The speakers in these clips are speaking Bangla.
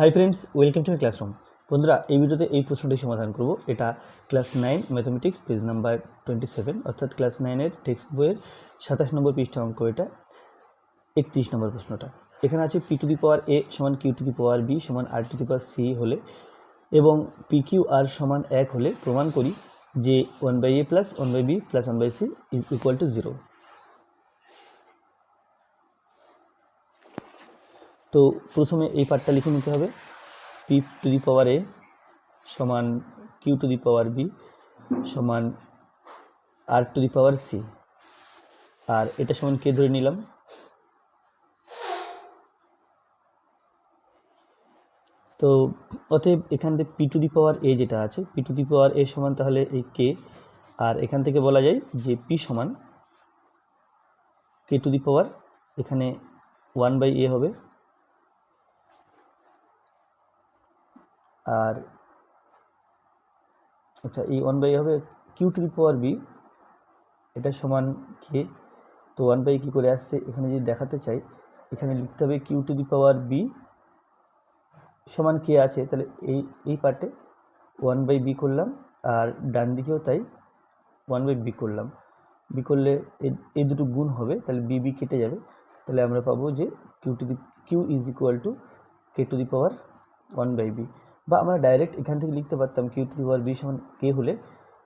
Hi friends welcome to my classroom বন্ধুরা, এই ভিডিওতে এই প্রশ্নটি সমাধান করব। এটা class nine mathematics page number twenty seven অর্থাৎ ক্লাস নাইনের টেক্সট বইয়ের সাতাশ নম্বর পৃষ্ঠা অঙ্ক এটা, একত্রিশ নম্বর প্রশ্নটা। এখানে আছে পি টু দি পাওয়ার এ সমান q to the power b সমান আর টু দি পাওয়ার সি হলে এবং পি কিউ আর সমান এক হলে প্রমাণ করি যে one by a plus one by b plus one by c is equal to zero তো প্রথমে এই পার্টটা লিখে নিতে হবে। পি টু দি পাওয়ার এ সমান q to the power b সমান আর টু দি পাওয়ার সি আর এটা সমান কে ধরে নিলাম? তো অতএব এখান থেকে পি টু দি পাওয়ার এ যেটা আছে পি টু দি পাওয়ার এ সমান তাহলে এই কে আর এখান থেকে বলা যায় যে পি সমান কে টু দি পাওয়ার এখানে ওয়ান বাই এ হবে। আর আচ্ছা এই ওয়ান বাই হবে q to the power b এটা সমান কে তো ওয়ান বাই কী করে আসছে। এখানে যদি দেখাতে চাই, এখানে লিখতে হবে q to the power b সমান কে আছে। তাহলে এই এই পার্টে ওয়ান বাই বি করলাম আর ডান দিকেও তাই ওয়ান বাই বি করলাম। বি করলে এই- দুটো গুণ হবে, তাহলে বি বি কেটে যাবে। তাহলে আমরা পাবো যে q to the q is equal to k to the power one by b বা আমরা ডাইরেক্ট এখান থেকে লিখতে পারতাম q to the power b সমান কে হলে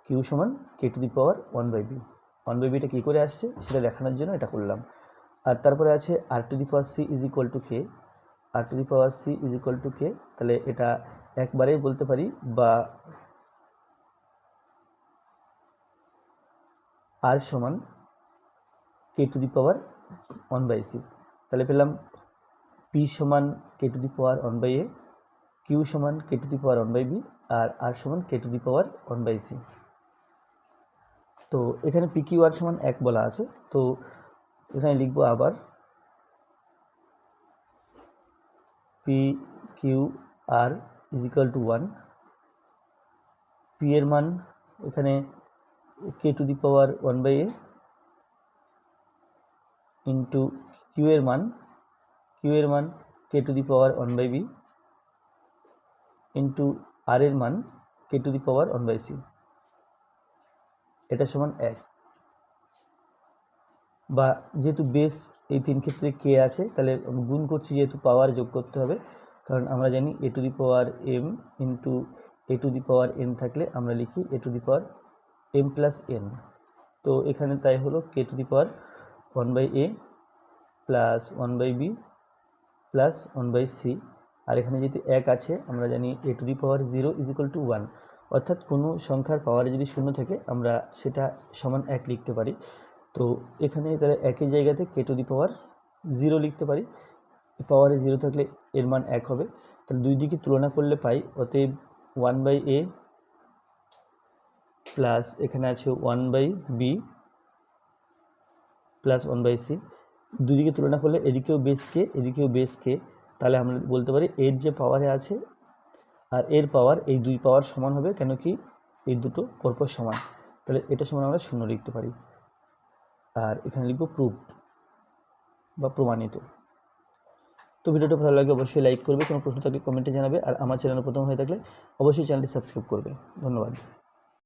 কিউ সমান k to the power one by b one by beta কী করে আসছে? সেটা দেখানোর জন্য এটা করলাম। আর তারপরে আছে r to the power c is equal to k r to the power c is equal to k তাহলে এটা একবারেই বলতে পারি বা আর সমান k to the power one by c তাহলে পেলাম পি সমান k to the power one by a q সমান k to the power one by b আর আর সমান k to the power one by c তো এখানে পি কিউ আর সমান এক বলা আছে। তো এখানে লিখব আবার p q r is equal to one p এর মান এখানে k to the power one by a into q এর মান। কিউ এর মান k to the power one by b into r এর মান k to the power one by c এটা সমান এক। বা যেহেতু বেস এই তিন ক্ষেত্রে কে আছে, তাহলে গুণ করছি যেহেতু পাওয়ার যোগ করতে হবে, কারণ আমরা জানি a to the power m into a to the power n থাকলে আমরা লিখি a to the power m plus n তো এখানে তাই হলো k to the power one by a plus one by b plus one by c আর এখানে যেহেতু এক আছে, আমরা জানি a to the power zero is equal to one. অর্থাৎ কোনো সংখ্যার পাওয়ারে যদি শূন্য থাকে, আমরা সেটা সমান এক লিখতে পারি। তো এখানে তাহলে একের জায়গাতে কে টু দি পাওয়ার জিরো লিখতে পারি। পাওয়ারে জিরো থাকলে এর মান এক হবে। তাহলে দুই দিকে তুলনা করলে পাই, অতএব ওয়ান বাই এ প্লাস এখানে আছে one by b plus one by c. দুদিকে তুলনা করলে এদিকেও বেস কে, এদিকেও বেস কে। তাহলে আমরা বলতে পারি এর যে পাওয়ারে আছে আর এর পাওয়ার এই দুই পাওয়ার সমান হবে কেন কি এই দুটো পরপর সমান। তাহলে এটা সমান আমরা শূন্য লিখতে পারি। আর এখানে লিখব প্রুফ বা প্রমাণিত। তো ভিডিওটা ভালো লাগলে অবশ্যই লাইক করবে, কোনো প্রশ্ন থাকলে কমেন্টে জানাবে। আর আমার চ্যানেল প্রথম হয়ে থাকলে অবশ্যই চ্যানেলটি সাবস্ক্রাইব করবে। ধন্যবাদ।